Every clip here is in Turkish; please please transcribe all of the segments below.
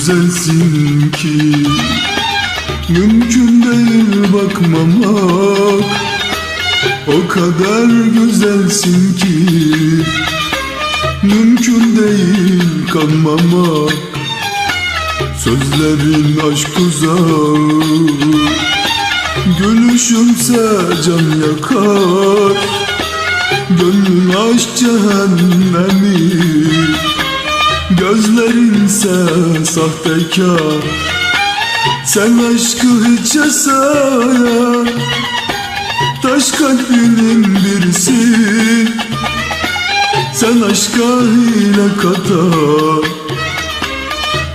güzelsin ki Mümkün değil bakmamak O kadar güzelsin ki Mümkün değil kanmamak Sözlerin aşk uzağı Gülüşümse can yakar Gönlün aşk cehennemi Gözlerinse sahtekar Sen aşkı hiçe sayar Taş kalbinin birisi. Sen aşka hile katar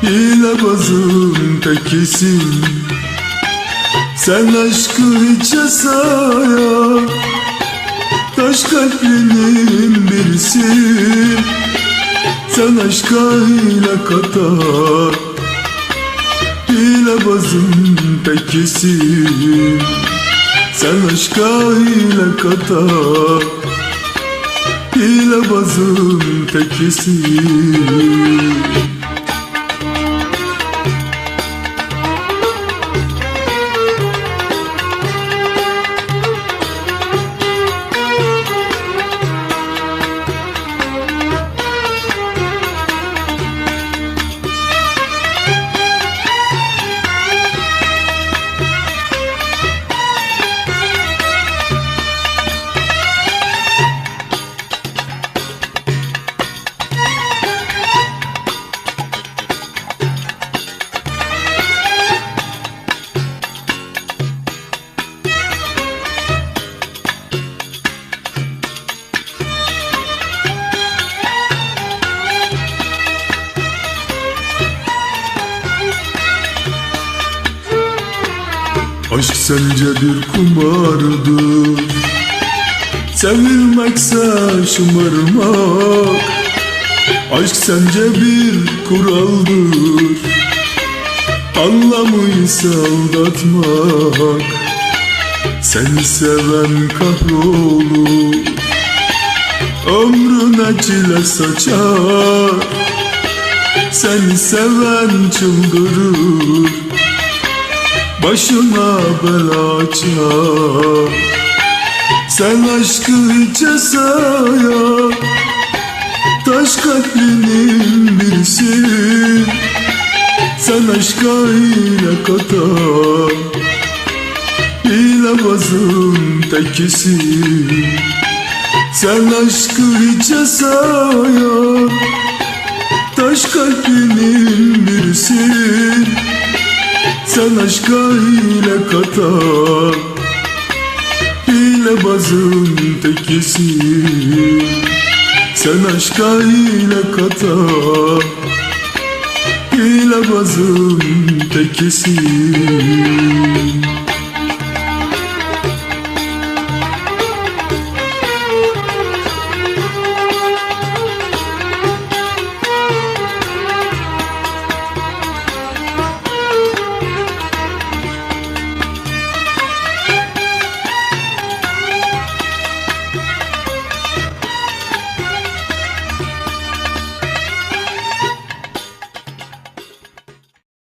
Hilebazın tekisin. Sen aşkı hiçe sayar Sen aşka hile katar Hilebazın tekisin Sen aşka hile katar Hilebazın tekisin Aşk sence bir kumardır Sevilmekse şımarmak. Aşk sence bir kuraldır? Anlamıysa aldatmak. Seni seven kahrolur. Ömrüne çile saçar. Seni seven çıldırır Başına bela açar. Sen aşkı hiçe Taş kalbinin birisi Sen aşka hile katar. Hilebazın tekisin. Sen aşkı hiçe Taş kalbinin birisi sen aşka hile katar. Hilebazın tekisin Sen aşka hile katar. Hilebazın tekisin